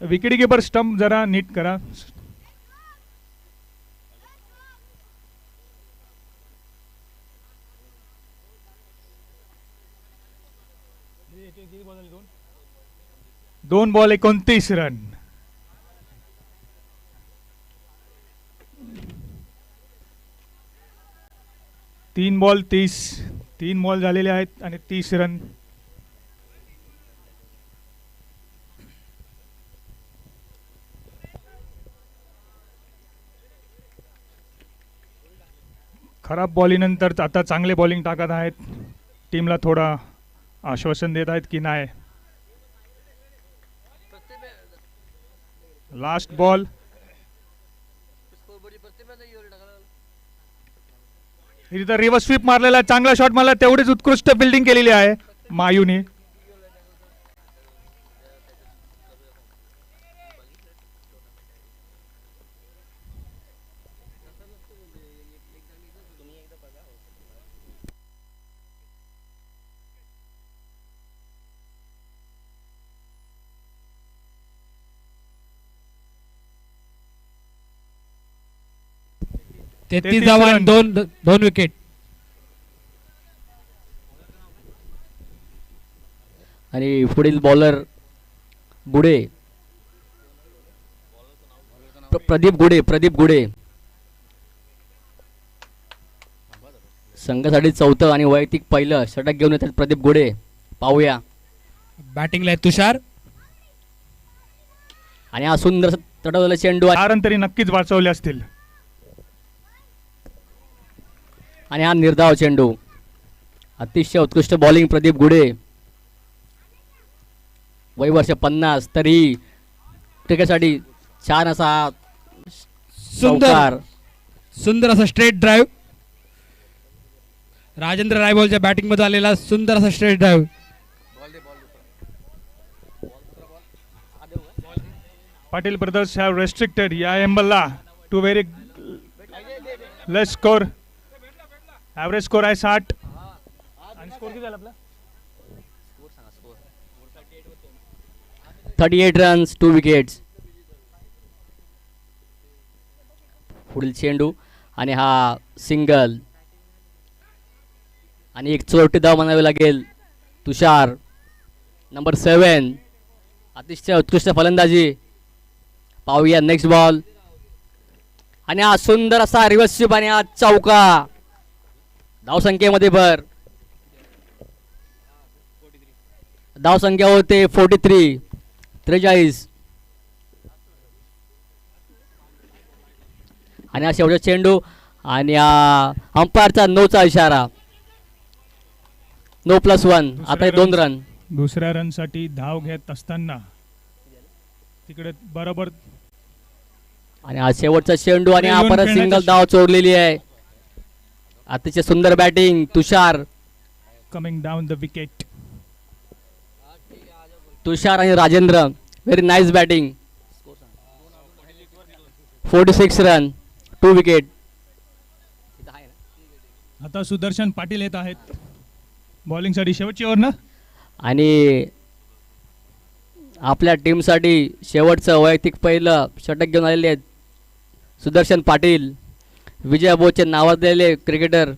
Wicket keeper stump जरा नीट करा. दोन बॉल एकोणतीस रन. तीन बॉल तीस तीन बॉल झालेले आहेत आणि तीस रन. खराब बॉलिंगनंतर आता चांगले बॉलिंग टाकत आहेत. टीमला थोडा आश्वासन देत आहेत की नाही. लास्ट बॉल इथं रिव्हर्स स्वीप मारलेला आहे. चांगला शॉट मला. तेवढीच उत्कृष्ट बिल्डिंग केलेली आहे. मायूने. तेहतीस धावा आणि. दोन दोन विकेट आणि पुढील बॉलर गुडे. प्र- प्रदीप गुडे प्रदीप गुडे. संघासाठी चौथं आणि वैयक्तिक पहिलं षटक घेऊन येतात प्रदीप गुडे. पाहूया. बॅटिंगला आहे तुषार. आणि हा सुंदर चेंडू तरी नक्कीच वाचवले असतील. आणि हा निर्धाव चेंडू. अतिशय उत्कृष्ट बॉलिंग प्रदीप गुडे वय वर्ष पन्नास तरी क्रिकेटसाठी छान असा सुंदर. सुंदर असा स्ट्रेट ड्राईव्ह राजेंद्र रायबॉलच्या बॅटिंगमध्ये आलेला सुंदर असा straight drive Patil brothers have restricted या एम्बलला to very less score average score आहे साठ. आणि स्कोर किती झाला आपला? Thirty eight runs two wickets पुढील चेंडू आणि हा सिंगल आणि एक चोरटी धाव म्हणावी लागेल. तुषार नंबर सेवन अतिशय उत्कृष्ट फलंदाजी. पाहूया नेक्स्ट बॉल आणि हा सुंदर असा रिव्हर्स स्वीप आणि हा चौका. धावसंख्येमध्ये भर. धावसंख्या होते फोर्टी थ्री त्रेचाळीस. आणि हा शेवटचा चेंडू आणि हा अंपायरचा नोचा इशारा. नो प्लस वन आता हे दोन रन दुसऱ्या रनसाठी धाव घेत असताना तिकडे बरोबर आणि हा शेवटचा चेंडू आणि हा परत सिंगल धाव चोरलेली आहे. अतिशय सुंदर batting Tushar. Coming down the wicket Tushar आणि Rajendra very nice batting forty six run two wicket आता सुदर्शन पाटील येत आहेत. बॉलिंगसाठी शेवटची ओव्हर ना? आणि आपल्या टीमसाठी शेवटचं वैयक्तिक पहिलं षटक घेऊन आलेले आहेत सुदर्शन पाटील. विजय बोचे नावाजलेले क्रिकेटर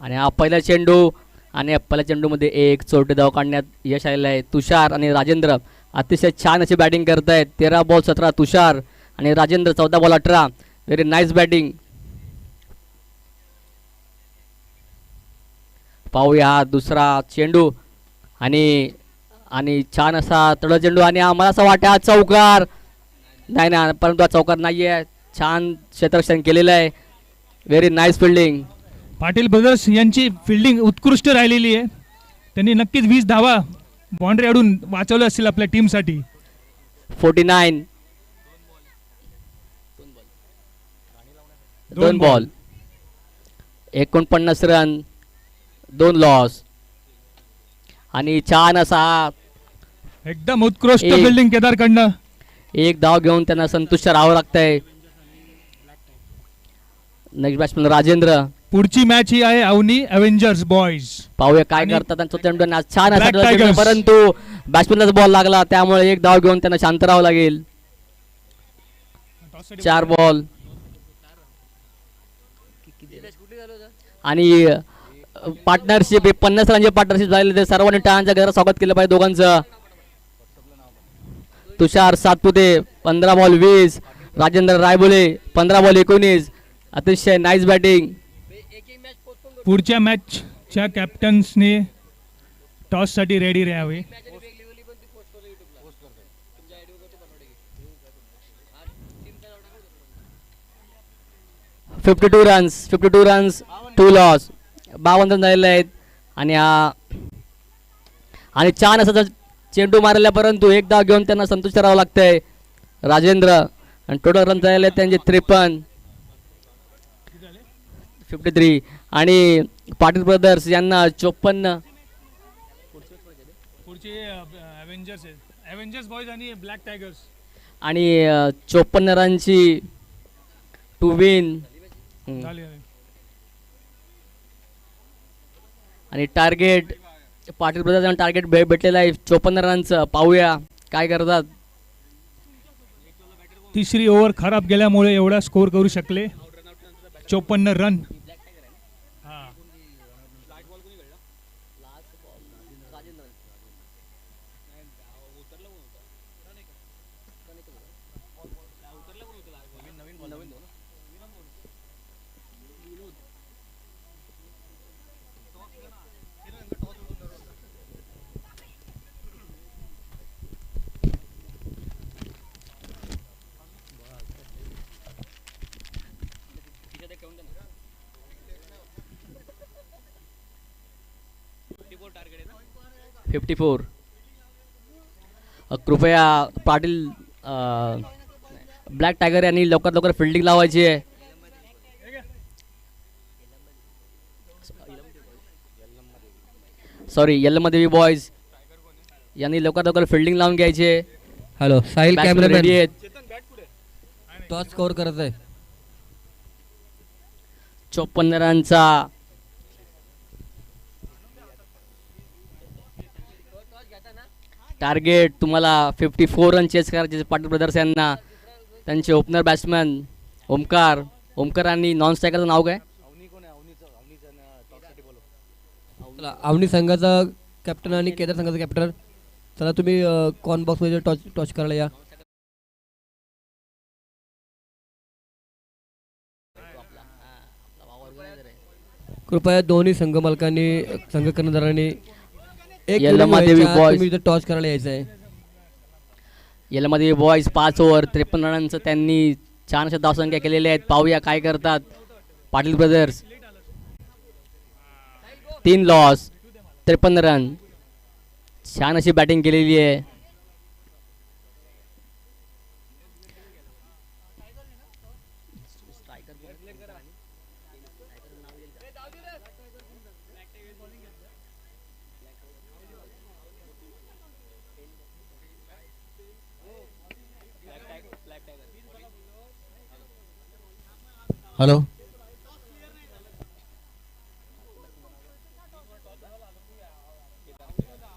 आणि हा पहिला चेंडू आणि या पहिल्या चेंडूमध्ये एक चोरटे धाव काढण्यात यश आलेलं आहे. तुषार आणि राजेंद्र अतिशय छान अशी बॅटिंग करत आहेत तेरा बॉल सतरा तुषार आणि राजेंद्र चौदा बॉल अठरा. व्हेरी नाईस बॅटिंग पाहूया हा दुसरा चेंडू आणि आणि छान असा तळ चेंडू आणि आम्हाला असं वाटतं हा चौकार. नाही ना परंतु चौकार नाही आहे छान क्षेत्ररक्षण केलेलं आहे. Very nice fielding Patil brothers यांची फिल्डिंग उत्कृष्ट राहिलेली आहे. त्यांनी नक्कीच वीस धावा बाउंड्री अडून वाचवल्या असतील आपल्या टीमसाठी फोर्टी नाईन दोन बॉल एकोणपन्नास रन दोन लॉस आणि छान असा एकदम उत्कृष्ट. फिल्डिंग केदारकडनं. एक धाव घेऊन त्यांना संतुष्ट राहावं लागतंय. Next batsman Rajendra. पुढची मॅच ही आहे अवनी अव्हेंजर्स बॉयज पाहूया काय करतात त्यांचा आज छान असा Black डोळा चेंडू, Tigers. परंतु बॅट्समॅनलाच बॉल लागला त्यामुळे एक धाव घेऊन त्यांना शांत राहावं लागेल. चार बॉल आणि पार्टनरशिप पन्नास रनचे पार्टनरशिप झालेले ते सर्वांनी टाळांच्या घरात स्वागत केलं पाहिजे दोघांचं. तुषार सातपुते पंधरा बॉल वीस. राजेंद्र रायबोले पंधरा बॉल एकोणीस. अतिशय नाईस बॅटिंग पुढच्या मॅचच्या कॅप्टन्सने टॉससाठी रेडी राहावे fifty two runs fifty two runs two loss बावन्न रन झालेले आहेत. आणि हा आणि छान असं चेंडू मारला परंतु एक धाव घेऊन त्यांना संतुष्ट राहावं लागतंय. राजेंद्र आणि टोटल रन झालेले त्यांचे त्रेपन्न. फिफ्टी थ्री आणि पाटील ब्रदर्स यांना चोपन्न. आणि ब्लॅक टायगर्स आणि अ, चोपन्न रनची टू विन आणि टार्गेट पाटील ब्रदर्स टार्गेट भे भेटलेलं आहे. चोपन्न रनचं पाहूया. काय करतात? तिसरी ओव्हर खराब गेल्यामुळे एवढा स्कोर करू शकले. चोपन्न रन हा फिफ्टी फोर कृपया पाटील ब्लॅक टायगर यांनी लवकर लवकर फिल्डिंग लावायची आहे. सॉरी येल्लोमध्ये बॉयज यांनी लवकर लवकर फिल्डिंग लावून घ्यायचे हॅलो साहिल आहेत. टॉस स्कोर करत आहे. चोपन्न रनचा टार्गेट तुम्हाला फिफ्टी फोर रन चेस करायचे पाटील ब्रदर्स यांना. त्यांचे ओपनर बॅट्समॅन ओमकार. ओमकारांनी नॉन स्ट्रायकरचं नाव काय? चला आवनी संघाचा कॅप्टन आणि केदार संघाचा कॅप्टन चला तुम्ही कॉन बॉक्समध्ये टॉच टॉच करायला या. कृपया दोन्ही संघ मालकांनी संघ कर्णधारांनी एक इथे टॉच करायला यायचं आहे यामध्ये बॉयज पाच ओव्हर त्रेपन्न रनांचं त्यांनी छान अशा धावसंख्या केलेल्या आहेत. पाहूया काय करतात. पाटील ब्रदर्स तीन लॉस त्रेपन्न रन छान अशी बॅटिंग केलेली आहे. हॅलो.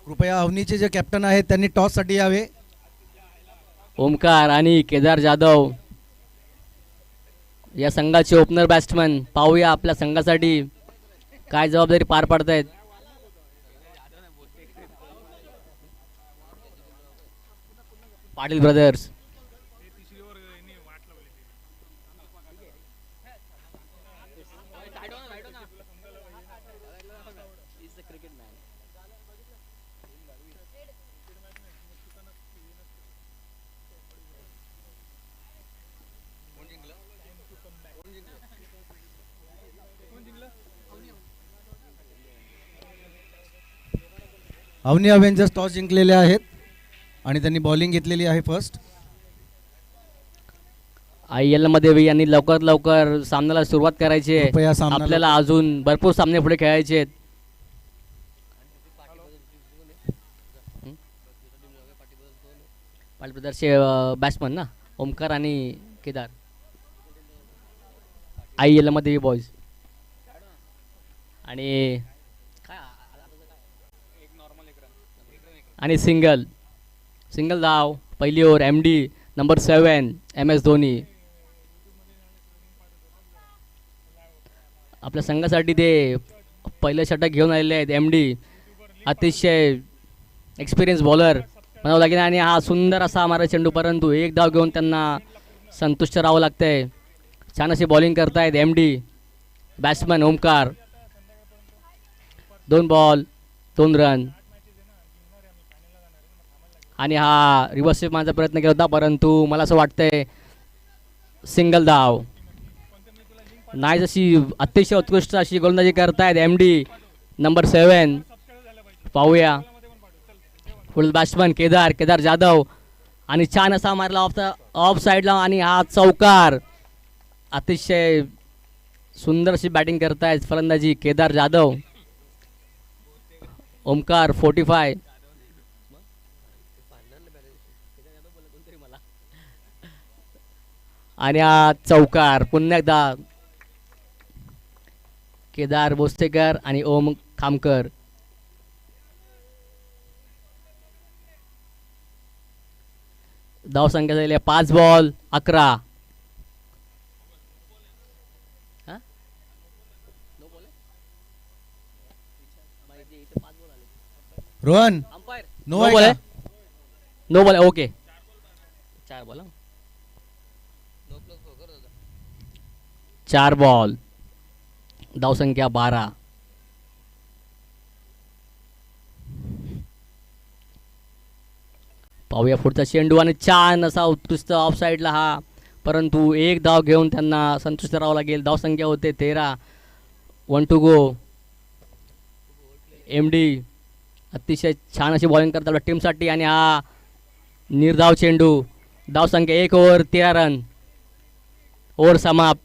कृपया अवनीचे जे कॅप्टन आहेत त्यांनी टॉससाठी यावे. ओमकार आणि केदार जाधव. या संघाचे ओपनर बॅट्समन पाहूया आपल्या संघासाठी काय जबाबदारी पार पाडतायत. Patil brothers Avani avengers toss जिंकलेले आहेत आणि त्यांनी बॉलिंग घेतलेली आहे फर्स्ट आय एलमध्ये यांनी लवकर लवकर सामन्याला सुरुवात करायची आहे. कृपया आपल्याला अजून भरपूर सामने पुढे खेळायचे आहेत. बॅट्समन ना? ओमकार आणि केदार. आय एलमध्ये बॉयज आणि आणि सिंगल. सिंगल धाव पहिली over M D number seven M S Dhoni. आपल्या संघासाठी ते पहिलं षटक घेऊन आलेले आहेत एम डी अतिशय एक्सपिरियन्स बॉलर म्हणावं लागेल. आणि हा सुंदर असा मारा चेंडू परंतु एक धाव घेऊन त्यांना संतुष्ट राहावं लागतंय. छान अशी बॉलिंग करतायत एम डी बॅट्समन ओमकार. दोन बॉल दोन रन आणि हा रिव्हर्स स्वीप प्रयत्न केला होता परंतु मला असं वाटतंय सिंगल धाव नाही जशी अतिशय उत्कृष्ट अशी गोलंदाजी करतायत एम डी नंबर सेवन पाहूया. Full batsman Kedar Kedar Jadhav. आणि छान असा मारला ऑफ ऑफ साईडला आणि हा चौकार. अतिशय सुंदर अशी बॅटिंग करतायत फलंदाजी केदार जाधव. ओमकार फोर्टी फाय आणि चौकार पुन्हा एकदा. केदार बोस्तेकर आणि ओम खामकर. धाव संख्या झाली आहे. पाच बॉल अकरा? Rohan no ball no ball आहे ओके चार बॉल हं. चार बॉल धावसंख्या बारा. पाहूया पुढचा चेंडू आणि छान असा उत्कृष्ट ऑफ साईडला हा. परंतु एक धाव घेऊन त्यांना संतुष्ट राहावं लागेल. धावसंख्या होते तेरा. One two go M D अतिशय छान अशी बॉलिंग करतात टीमसाठी आणि हा निर्धाव चेंडू धावसंख्या एक ओव्हर तेरा रन ओव्हर समाप्त.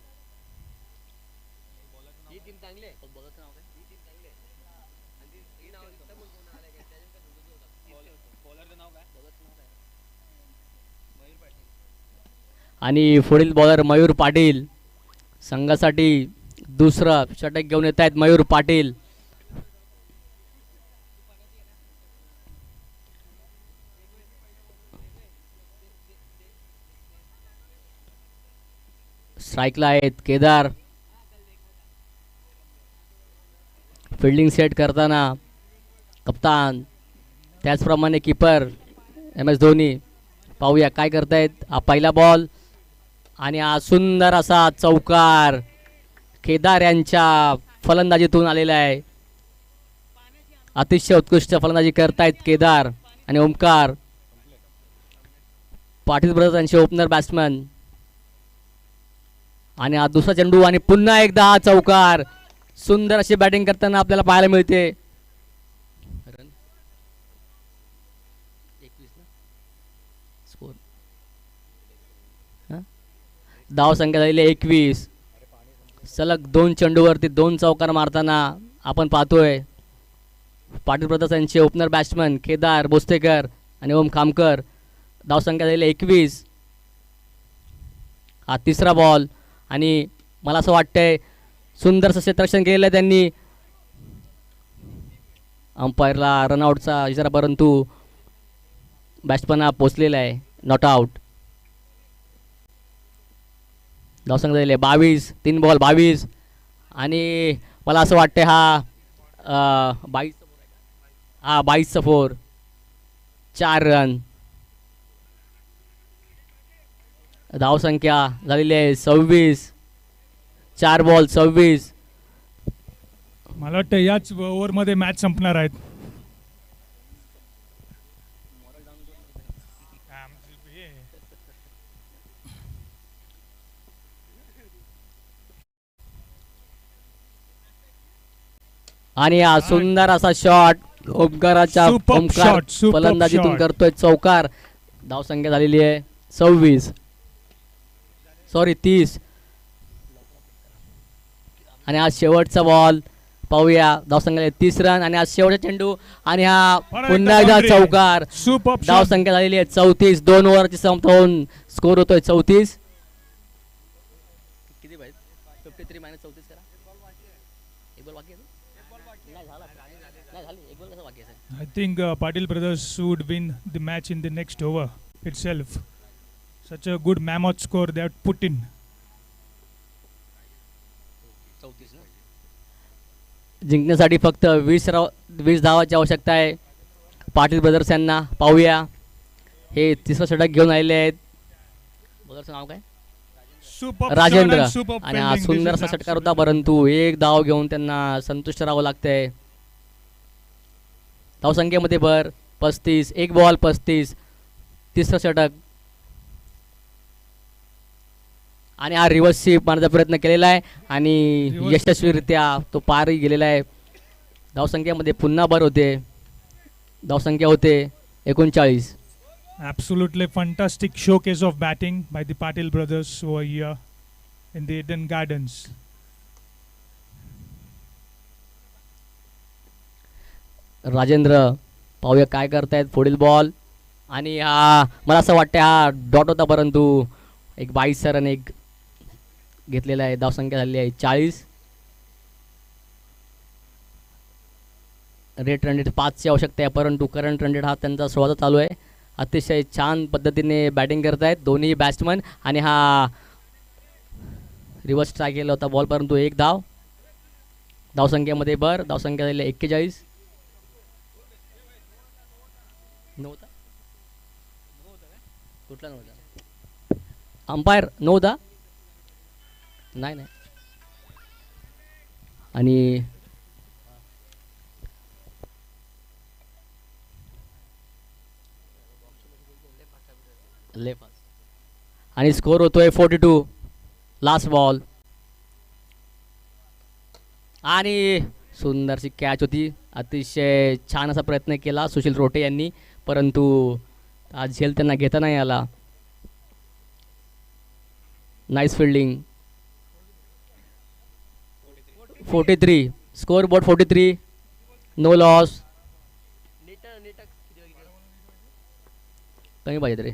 आणि पुढील बॉलर मयूर पाटील. संघासाठी दुसरं षटक घेऊन येत आहेत मयूर पाटील. स्ट्राईकला आहेत केदार. फिल्डिंग सेट करताना कप्तान त्याचप्रमाणे किपर एम एस धोनी. पाहूया काय करतायत. हा पहिला बॉल आणि हा सुंदर असा चौकार केदार यांच्या फलंदाजीतून आलेला आहे. अतिशय उत्कृष्ट फलंदाजी करतायत केदार आणि ओमकार. पाटील ब्रदर्स यांचे ओपनर बॅट्समन आणि हा दुसरा चेंडू आणि पुन्हा एकदा हा चौकार. सुंदर अशी बॅटिंग करताना आपल्याला पाहायला मिळते स्कोर धाव संख्या झालेली एकवीस. सलग दोन चेंडूवरती दोन चौकार मारताना आपण पाहतोय पाटील प्रदास यांचे ओपनर बॅट्समन केदार बोस्तेकर आणि ओम खामकर. धावसंख्या झालेली एकवीस. हा तिसरा बॉल आणि मला असं वाटतंय सुंदरसं क्षेत्ररक्षण केलेलं आहे त्यांनी. अंपायरला रनआउटचा इशारा परंतु बॅट्समन हा पोचलेला आहे नॉट आऊट धावसंख्या दिले बावीस तीन बॉल बावीस. आणि मला असं वाटते हा बावीस हा बावीसचा फोर चार रन धावसंख्या झालेली आहे सव्वीस. चार बॉल सव्वीस. मला वाटतं याच ओव्हरमध्ये मॅच संपणार आहेत. आणि हा सुंदर असा शॉट ओमकाराच्या Superb ओमकार shot, superb फलंदाजीतून shot. करतोय चौकार. धावसंख्या झालेली आहे. सव्वीस. सॉरी तीस. आणि आज शेवटचा बॉल पाहूया. धावसंख्या तीस रन आणि आज शेवटचा चेंडू आणि हा पुन्हा एकदा. चौकार. धाव shot. संख्या झालेली आहे. चौतीस. दोन ओव्हरची संपत होऊन स्कोर होतोय चौतीस किती पाहिजे फिफ्टी थ्री मायनस चौतीस करा एक बॉल बाकी आहे नाही झाला नाही झाली एक बॉल कसं बाकी आहे I think uh, Patil brothers would win the match in the next over itself. Such a good mammoth score they had put in. जिंकण्यासाठी फक्त वीस राव वीस धावाची आवश्यकता आहे. पाटील ब्रदर्स यांना पाहूया. हे तिसरा षटक घेऊन आलेले आहेत. ब्रदर्सचं नाव काय? राजेंद्र. आणि हा सुंदरसा षटकार होता परंतु एक धाव घेऊन त्यांना संतुष्ट राहावं लागतंय. धावसंख्येमध्ये भर पस्तीस एक बॉल पस्तीस तिसरं षटक. आणि हा रिव्हर्स स्वीप मारण्याचा प्रयत्न केलेला आहे आणि यशस्वीरित्या तो पारही गेलेला आहे. धावसंख्येमध्ये पुन्हा भर होते. धावसंख्या होते एकोणचाळीस. Absolutely fantastic showcase of batting by the Patil brothers over here in the Eden Gardens. Rajendra पाहूया काय करतायत पुढील बॉल आणि हा मला असं वाटतं हा डॉट होता परंतु एक बाईस रन एक घेतलेला आहे धावसंख्या झालेली आहे चाळीस. रेट रन रेट पाचची आवश्यकता आहे परंतु करंट रन रेट हा त्यांचा सोळाचा चालू आहे. अतिशय छान पद्धतीने बॅटिंग करत आहेत दोन्ही बॅट्समन आणि हा रिव्हर्स ट्राय केला होता बॉल परंतु एक धाव. धावसंख्येमध्ये बर धावसंख्या झालेली आहे एक्केचाळीस. नव्हता. कुठला नव्हता? अंपायर नव्हता? नाही नाही. आणि आणि स्कोर होतोय फोर्टी टू लास्ट बॉल आणि सुंदरशी कॅच होती. अतिशय छान असा प्रयत्न केला सुशील रोटे यांनी. परंतु आज झेल त्यांना घेता नाही आला. Nice fielding forty three score board forty three no loss कमी पाहिजे तरी.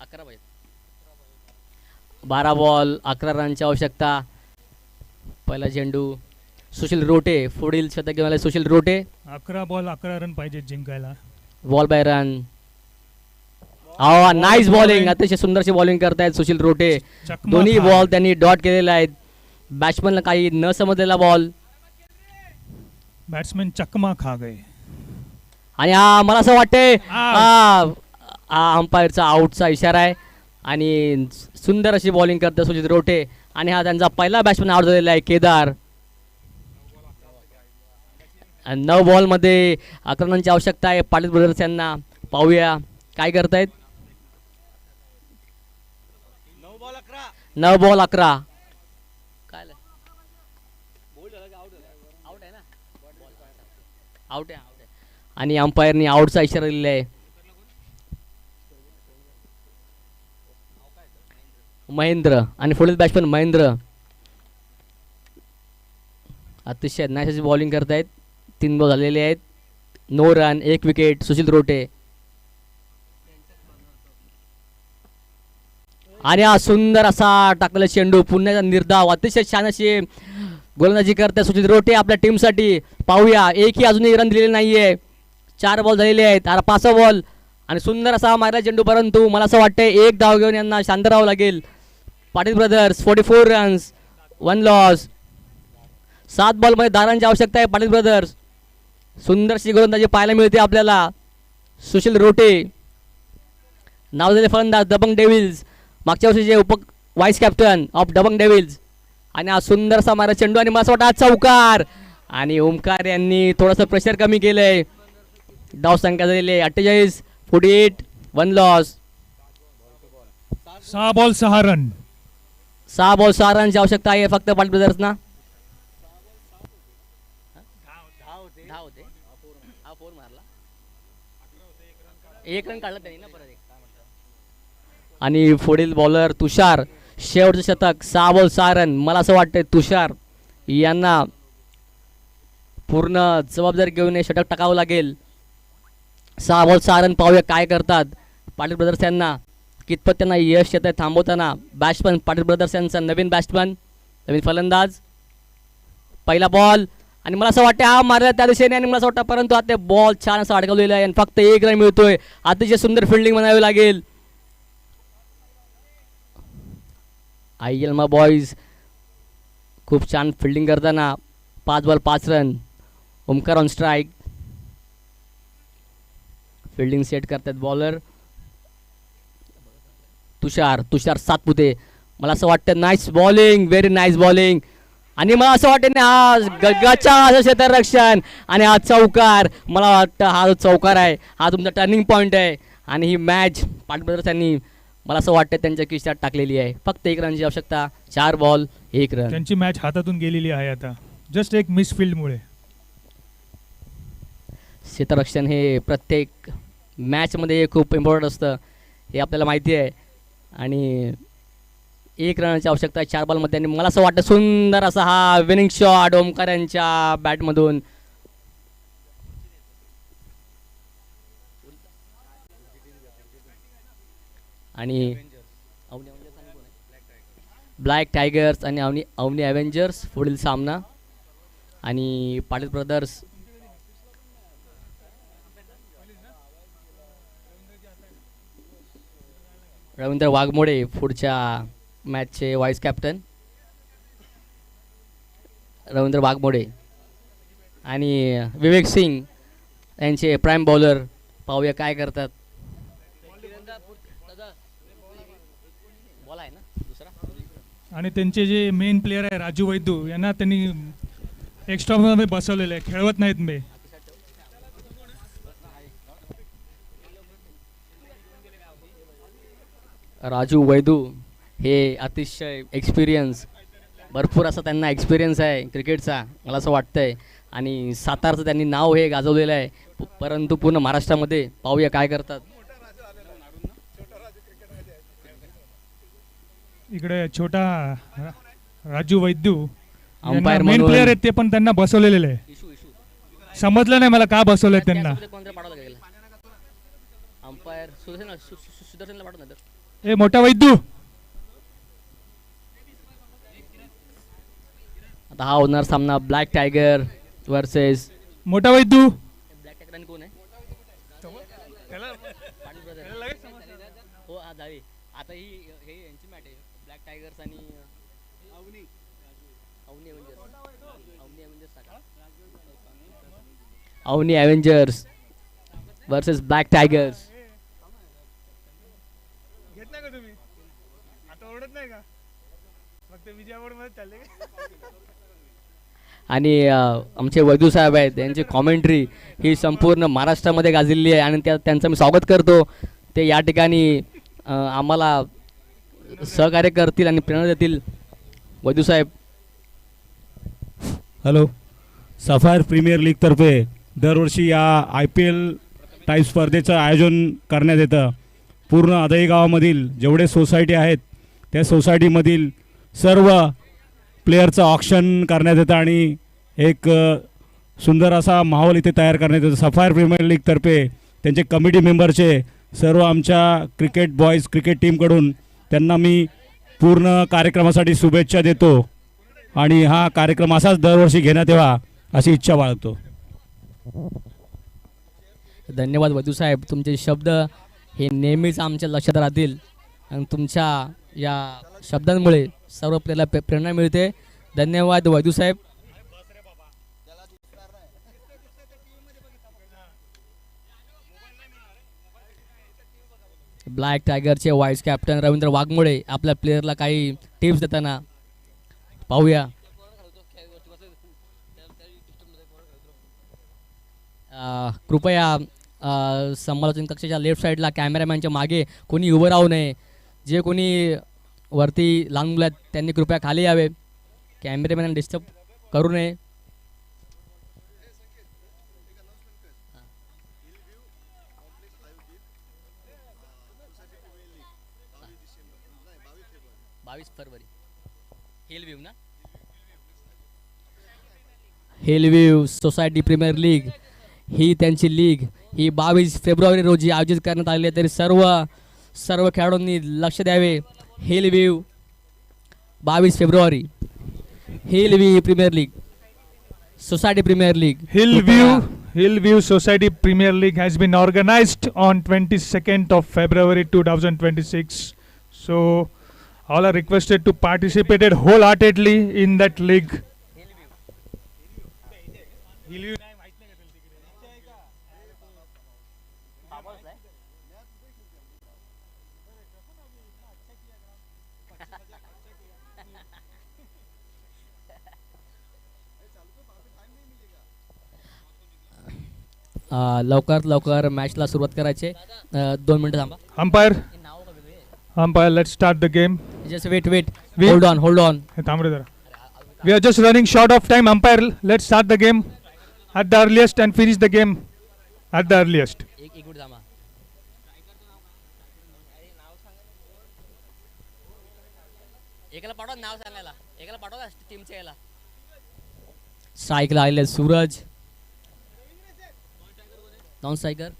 अकरा पाहिजे. बारा बॉल अकरा रनची आवश्यकता. पहिला झेंडू. सुशील रोटे पुढील शतक घेऊन आले सुशील रोटे. अकरा बॉल अकरा रन पाहिजे जिंकायला. बॉल बाय रन हा नाईस बॉलिंग अतिशय सुंदरशी बॉलिंग करतायत सुशील रोटे. दोन्ही. बॉल त्यांनी डॉट केलेले आहेत. बॅट्समनला काही न समजलेला बॉल बॅट्समॅन चकमा खा गए आणि हा मला असं वाटतंय. हा हा अंपायरचा आउटचा इशारा आहे. आणि सुंदर अशी बॉलिंग करतात सुजित रोटे. आणि हा त्यांचा पहिला बॅट्समॅन आउट झालेला आहे केदार. नऊ बॉलमध्ये अकरा रनची आवश्यकता आहे. पाटील ब्रदर्स यांना पाहूया. काय करतायत? नऊ बॉल अकरा. काय आउट आहे आणि अंपायरनी आउटचा इशारा दिलेला आहे. महेंद्र आणि पुढील बॅट्समन महेंद्र. अतिशय नाईस बॉलिंग करतायत. तीन बॉल झालेले आहेत. नो रन एक विकेट सुशील रोटे. आणि हा सुंदर असा टाकलेला चेंडू पुण्याचा निर्धाव अतिशय छान अशी गोलंदाजी करते सुशील रोटे आपल्या टीमसाठी. पाहूया एकही अजूनही रन दिलेले नाहीये. चार बॉल झालेले आहेत आता पाच बॉल. आणि सुंदर असा मारला चेंडू परंतु मला असं वाटतंय एक धाव घेऊन यांना शांत राहावं लागेल. Patil brothers forty four runs one loss सात बॉलमध्ये दहा रनची आवश्यकता आहे पाटील ब्रदर्स. सुंदरशी गोलंदाजी पाहायला मिळते आपल्याला. सुशील रोटे नाव झाले फलंदाज दबंग डेव्हिल्स. मागच्या वर्षीचे उप vice captain of Dabang devils. आणि हा सुंदरसा मारा चेंडू आणि मला वाटतं हा चौकार आणि ओमकार यांनी थोडंसं प्रेशर कमी केलंय. डाव संख्या झालेली अठ्ठेचाळीस फोर्टी एट वन लॉस सहा बॉल सहा रन सहा बॉल सहा रनची आवश्यकता आहे फक्त पाटील एक रन काढला त्यांनी ना परत एक. आणि पुढील बॉलर तुषार शेवटचं शतक सहा बॉल सहा रन मला असं वाटतंय तुषार यांना पूर्ण जबाबदारी घेऊन हे षटक टाकावं लागेल. सहा बॉल सहा रन पाहूया काय करतात पाटील ब्रदर्स यांना. कितपत त्यांना यश येत आहे थांबवताना. बॅट्समन पाटील ब्रदर्स यांचा नवीन बॅट्समन नवीन फलंदाज. पहिला बॉल आणि मला असं वाटतं हा मारला त्या दिशेने आणि मला असं वाटतं परंतु आता बॉल छान असं अडकवलेला आहे आणि फक्त एक रन मिळतोय. अतिशय सुंदर फिल्डिंग म्हणावी लागेल. आय एल मा बॉईज खूप छान फिल्डिंग करताना पाच बॉल पाच run Omkar on strike fielding set करतात बॉलर तुषार तुषार सातपुते. मला असं वाटतं nice bowling very nice bowling आणि मला असं वाटतं ना हा गग्गाच्या असं क्षेत्ररक्षण आणि हा चौकार. मला वाटतं हा जो चौकार आहे हा तुमचा टर्निंग पॉईंट आहे. आणि ही मॅच यांनी मला असं वाटतं त्यांच्या खिशात टाकलेली आहे. फक्त एक रनची आवश्यकता चार बॉल एक रन त्यांची मॅच हातातून गेलेली आहे आता. जस्ट एक मिसफिल्डमुळे क्षेत्ररक्षण हे प्रत्येक मॅचमध्ये खूप इम्पॉर्टंट असतं हे आपल्याला माहिती आहे. आणि एक रनाची आवश्यकता आहे चार बॉलमध्ये आणि मला असं वाटतं सुंदर असा हा विनिंग शॉट ओमकार यांच्या बॅटमधून आणि ब्लॅक टायगर्स आणि अवनी अवनी ॲव्हेंजर्स पुढील सामना. आणि पाटील ब्रदर्स रवींद्र वाघमोडे पुढच्या मॅचचे व्हाईस कॅप्टन रवींद्र वाघमोडे आणि विवेक सिंग यांचे प्राईम बॉलर पाहूया काय करतात. आणि त्यांचे जे मेन प्लेअर आहे राजू वैद्यू यांना त्यांनी एक्स्ट्रामध्ये बसवलेलं आहे. खेळवत नाहीत मी राजू वैदू हे अतिशय एक्सपिरियन्स भरपूर असा त्यांना एक्सपिरियन्स आहे क्रिकेटचा मला असं वाटतंय. आणि सातारचं त्यांनी नाव हे गाजवलेलं आहे. परंतु पूर्ण महाराष्ट्रामध्ये पाहूया काय करतात. इकडे छोटा Raju Vaidu umpire main player आहेत ते पण त्यांना बसवलेले आहे. समजलं नाही मला का बसवलंय त्यांना. अंपायर सुदर्शनला पाठवलं ए मोठा वैद्यू! आता हा होणार सामना ब्लॅक टायगर वर्सेस मोठा वैद्यू ब्लॅक टायगर आणि कोण आहे. हो हा जावे. आता ही हे यांची मॅच आहे. ब्लॅक टायगर्स आणि Avani. Avani versus black tigers घेत नाही का तुम्ही? आता ओढत नाही का? फक्त विजयावर मध्ये चालले आणि आमचे वैदू साहेब आहेत त्यांची कॉमेंट्री ही संपूर्ण महाराष्ट्रामध्ये गाजलेली आहे आणि त्या त्यांचं मी स्वागत करतो. ते या ठिकाणी आम्हाला सहकार्य करतील आणि प्रेरणा देतील. वैदू साहेब. हॅलो सफायर प्रीमियर लीगतर्फे दरवर्षी या आय पी एल टाईप स्पर्धेचं आयोजन करण्यात येतं. पूर्ण आदई गावामधील जेवढे सोसायटी आहेत त्या सोसायटीमधील सर्व प्लेयरचं ऑक्शन करण्यात येतं आणि एक सुंदर असा माहोल इथे तयार करण्यात येतो. सफायर प्रीमियर लीगतर्फे त्यांचे कमिटी मेंबरचे सर्व आमच्या क्रिकेट बॉईज क्रिकेट टीमकडून त्यांना मी पूर्ण कार्यक्रमासाठी शुभेच्छा देतो. आणि हा कार्यक्रम असाच दरवर्षी घेण्यात यावा अशी इच्छा बाळगतो. धन्यवाद वधूसाहेब तुमचे शब्द हे नेहमीच आमच्या लक्षात राहतील आणि तुमच्या या शब्दांमुळे सर्व आपल्याला प्रेरणा मिळते. धन्यवाद वधूसाहेब ब्लॅक टायगरचे व्हाईस कॅप्टन रवींद्र वाघमोडे आपल्या प्लेअरला काही टिप्स देताना. पाहूया. कृपया समालोचन कक्षाच्या लेफ्ट साईडला कॅमेरामॅनच्या मागे कोणी उभं राहू नये. जे कोणी वरती लहान मुलं आहेत त्यांनी कृपया खाली यावे. कॅमेरामॅन डिस्टर्ब करू नये बावीस फरवरी हेलव्ह्यू ना? हेलव्ह्यू सोसायटी प्रीमियर लीग ही त्यांची लीग ही बावीस फेब्रुवारी रोजी आयोजित करण्यात आली आहे. तरी सर्व सर्व खेळाडूंनी लक्ष द्यावे. हेलव्ह्यू बावीस February. Hillview premier league society premier league Hillview Hillview Society Premier League has been organized on 22nd of February 2026. So all are requested to participate wholeheartedly in that league. लवकरात लवकर मॅचला सुरुवात करायचे दोन मिनिटं थांबा Umpire, umpire, let's start the game. Just wait wait We- hold on hold on Hey, थांब रे जरा. We are just running short of time. Umpire, let's start the game at the earliest and finish the game at the earliest. स्ट्राईकला आलेले Suraj non striker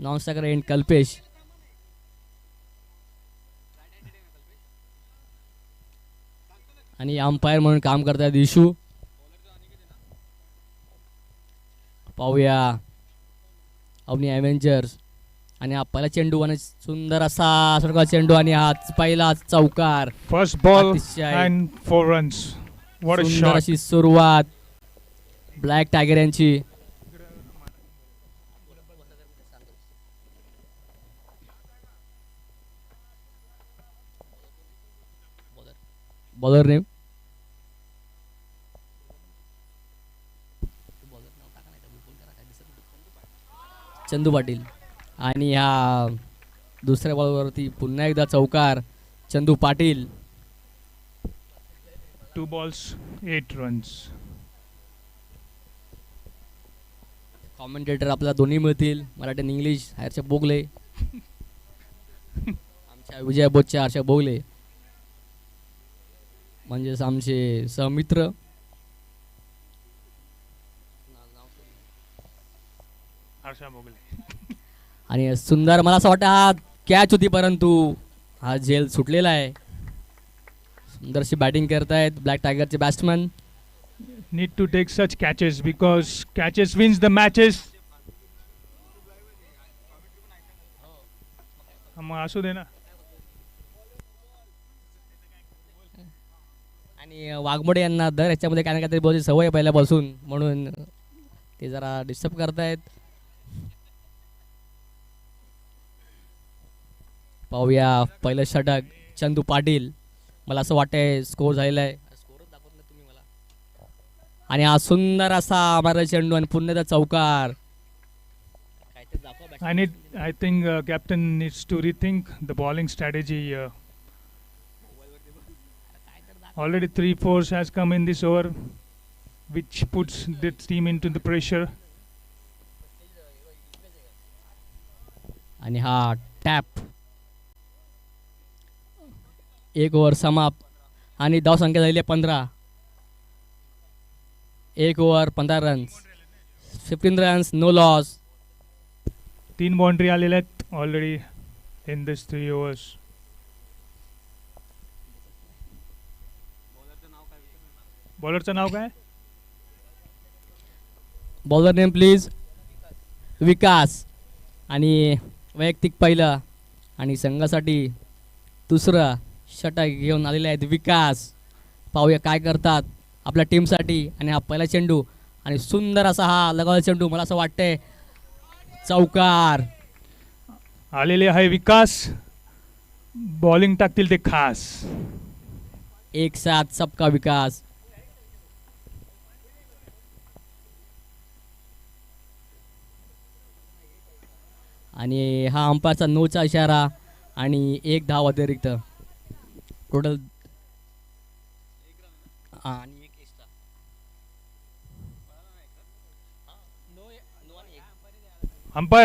non striker end Kalpesh आणि umpire म्हणून काम करतात issue पाहूया. Avni Avengers आणि पहिला चेंडू आणि सुंदर असा सडका चेंडू आणि हा पहिला चौकार. Runs. What a सुंदर shot. अशी सुरुवात. ब्लॅक टायगर यांची. Bowler name Chandu Patil. आणि ह्या दुसऱ्या बॉलवरती पुन्हा एकदा चौकार Chandu Patil. Two balls, eight runs. Commentator आपल्याला दोन्ही मिळतील. मराठी आणि इंग्लिश हर्षा बोगले. आमच्या विजय बोधच्या हर्षा बोगले. म्हणजेच आमचे सहमित्र. आणि सुंदर मला असं वाटतं हा कॅच होती परंतु हा झेल सुटलेला आहे सुंदरशी बॅटिंग करतायत black टायगरचे batsman to take such catches because catches wins the matches. हा, मग असू दे ना आणि वाघमोडे यांना दर ह्याच्यामध्ये काय ना काहीतरी तरी सवय पहिल्यापासून म्हणून ते जरा डिस्टर्ब करतायत पाहूया पहिलं षटक चंदू पाटील मला असं वाटतंय स्कोर झालेला आहे तुम्ही मला आणि हा सुंदर असा मारा चेंडू आणि पुन्हा चौकार I think I need. I think uh, captain needs to rethink the bowling strategy. Uh, already three fours has come in this over, which puts the team into the pressure. आणि हा टॅप एक over समाप्त. आणि धाव संख्या झालेली आहे पंधरा. एक ओव्हर पंधरा runs fifteen runs no loss तीन बाउंड्री आलेल्या आहेत already in this three overs बॉलरचं नाव काय? Bowler name please Vikas. आणि वैयक्तिक पहिलं आणि संघासाठी दुसरं षटक घेऊन आलेले आहेत विकास. पाहूया काय करतात आपल्या टीमसाठी. आणि हा पहिला चेंडू आणि सुंदर असा हा लगावला चेंडू मला असं वाटतंय. चौकार. आलेले आहे विकास. बॉलिंग टाकतील ते खास. एक साथ सबका विकास. आणि हा अंपायरचा नोचा इशारा आणि एक धाव अतिरिक्त. टोटल आणि एक अंपायर